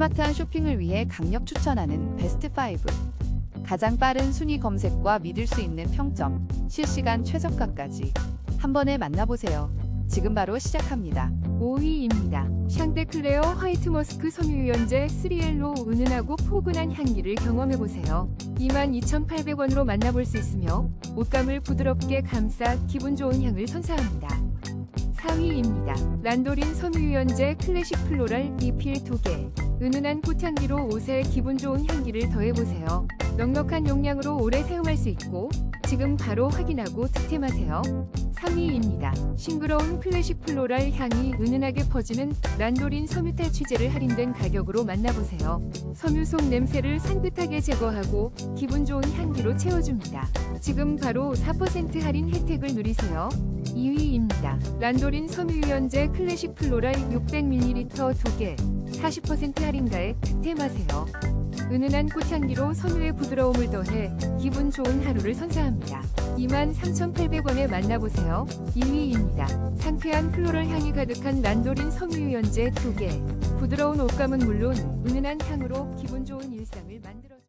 스마트한 쇼핑을 위해 강력 추천하는 베스트 5. 가장 빠른 순위 검색과 믿을 수 있는 평점, 실시간 최저가까지 한 번에 만나보세요. 지금 바로 시작합니다. 5위입니다. 샹데클레어 화이트 머스크 섬유유연제 3L로 은은하고 포근한 향기를 경험해보세요. 22,800원으로 만나볼 수 있으며 옷감을 부드럽게 감싸 기분 좋은 향을 선사합니다. 4위입니다. 란도린 섬유유연제 클래식 플로랄 리필 2개. 은은한 꽃향기로 옷에 기분 좋은 향기를 더해보세요. 넉넉한 용량으로 오래 사용할 수 있고 지금 바로 확인하고 득템하세요. 3위입니다. 싱그러운 클래식 플로랄 향이 은은하게 퍼지는 란도린 섬유탈 취재를 할인된 가격으로 만나보세요. 섬유 속 냄새를 산뜻하게 제거하고 기분 좋은 향기로 채워줍니다. 지금 바로 4% 할인 혜택을 누리세요. 2위입니다. 란도린 섬유유연제 클래식 플로랄 600ml 2개 40% 할인가에 득템하세요. 은은한 꽃향기로 섬유의 부드러움을 더해 기분 좋은 하루를 선사합니다. 23,800원에 만나보세요. 2위입니다. 상쾌한 플로럴 향이 가득한 란도린 섬유유연제 2개. 부드러운 옷감은 물론 은은한 향으로 기분 좋은 일상을 만들어